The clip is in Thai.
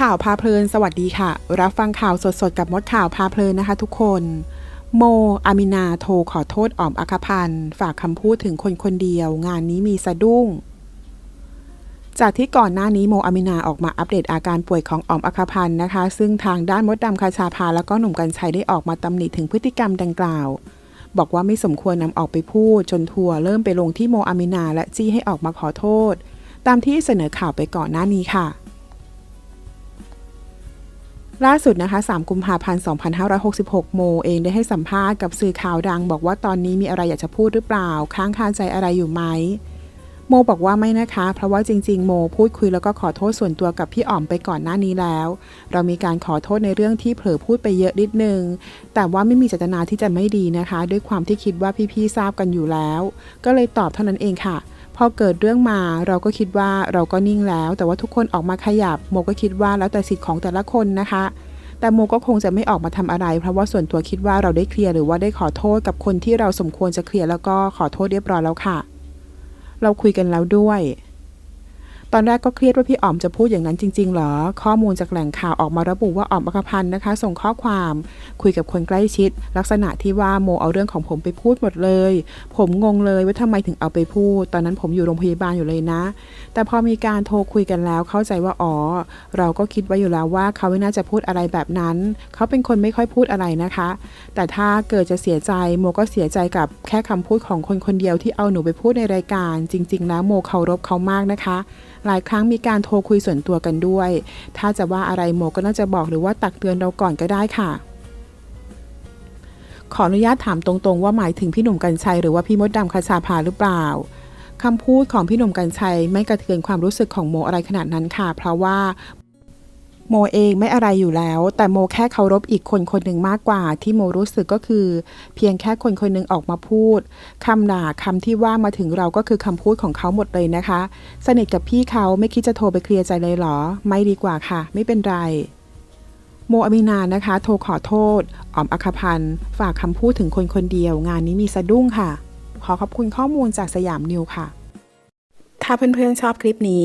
ข่าวพาเพลิน สวัสดีค่ะ รับฟังข่าวสดๆ กับมดข่าวพาเพลินนะคะทุกคน โม อามินาโทรขอโทษออมอัคพันธ์ฝากคำพูดถึงคนคนเดียว งานนี้มีสะดุ้ง จากที่ก่อนหน้านี้โมอามินาออกมาอัปเดตอาการป่วยของออมอัคพันธ์นะคะ ซึ่งทางด้านมดดำคาชาพาแล้วก็หนุ่มกัญชัยได้ออกมาตำหนิถึงพฤติกรรมดังกล่าว บอกว่าไม่สมควรนำออกไปพูดจนทัวร์เริ่มไปลงที่โมอามินาและจี้ให้ออกมาขอโทษ ตามที่เสนอข่าวไปก่อนหน้านี้ค่ะ ล่าสุดนะคะ 3 กุมภาพันธ์ 2566 โมเองได้ให้สัมภาษณ์กับสื่อข่าวดัง บอกว่าตอนนี้มีอะไรอยากจะพูดหรือเปล่า ค้างคาใจอะไรอยู่ไหม โมบอกว่าไม่นะคะ เพราะว่าจริง ๆ โมพูดคุยแล้วก็ขอโทษส่วนตัวกับพี่อ๋อมไปก่อนหน้านี้แล้ว เรามีการขอโทษในเรื่องที่เผลอพูดไปเยอะนิดนึง แต่ว่าไม่มีเจตนาที่จะไม่ดีนะคะ ด้วยความที่คิดว่าพี่ๆทราบกันอยู่แล้ว ก็เลยตอบเท่านั้นเองค่ะ พอเกิดเรื่องมาเราก็คิดว่าเราก็นิ่งแล้ว แต่ว่าทุกคนออกมาขยับโมก็คิดว่าแล้วแต่สิทธิ์ของแต่ละคนนะคะ แต่โมก็คงจะไม่ออกมาทำอะไร เพราะว่าส่วนตัวคิดว่าเราได้เคลียร์หรือว่าได้ขอโทษกับคนที่เราสมควรจะเคลียร์แล้วก็ขอโทษเรียบร้อยแล้วค่ะ เราคุยกันแล้วด้วย ตอนแรกก็เครียดว่าพี่อ๋อมจะพูดอย่างนั้นจริงๆเหรอ ข้อมูลจากแหล่งข่าวออกมาระบุว่าอ๋อมอัคพันธ์นะคะ ส่งข้อความคุยกับคนใกล้ชิด ลักษณะที่ว่าโมเอาเรื่องของผมไปพูดหมดเลย ผมงงเลยว่าทำไมถึงเอาไปพูด ตอนนั้นผมอยู่โรงพยาบาลอยู่เลยนะ แต่พอมีการโทรคุยกันแล้วเข้าใจว่าอ๋อเราก็คิดไว้อยู่แล้วว่าเขาไม่น่าจะพูดอะไรแบบนั้น เขาเป็นคนไม่ค่อยพูดอะไรนะคะ แต่ถ้าเกิดจะเสียใจโมก็เสียใจกับแค่คำพูดของคนคนเดียวที่เอาหนูไปพูดในรายการ จริง ๆ แล้วโมเคารพเขามากนะคะหลายครั้งมีการโทรคุยส่วนตัวกันด้วย ถ้าจะว่าอะไรโมก็น่าจะบอกหรือว่าตักเตือนเราก่อนก็ได้ค่ะ ขออนุญาตถามตรงๆ ว่าหมายถึงพี่หนุ่มกัญชัยหรือว่าพี่มดดำคาชาพาหรือเปล่าคำพูดของพี่หนุ่มกัญชัยไม่กระเทือนความรู้สึกของโมอะไรขนาดนั้นค่ะ เพราะว่า โมเองไม่อะไรอยู่แล้ว แต่โมแค่เคารพอีกคนคนหนึ่งมากกว่า ที่โมรู้สึกก็คือ เพียงแค่คนคนหนึ่งออกมาพูดคำด่าคำที่ว่ามาถึงเราก็คือคำพูดของเขาหมดเลยนะคะ สนิทกับพี่เขาไม่คิดจะโทรไปเคลียร์ใจเลยเหรอ ไม่ดีกว่าค่ะ ไม่เป็นไรโมอามินานะคะ โทรขอโทษอ๋อมอัคพันธ์ฝากคำพูดถึงคนคนเดียว งานนี้มีสะดุ้งค่ะ ขอขอบคุณข้อมูลจากสยามนิวค่ะ ถ้าเพื่อนๆชอบคลิปนี้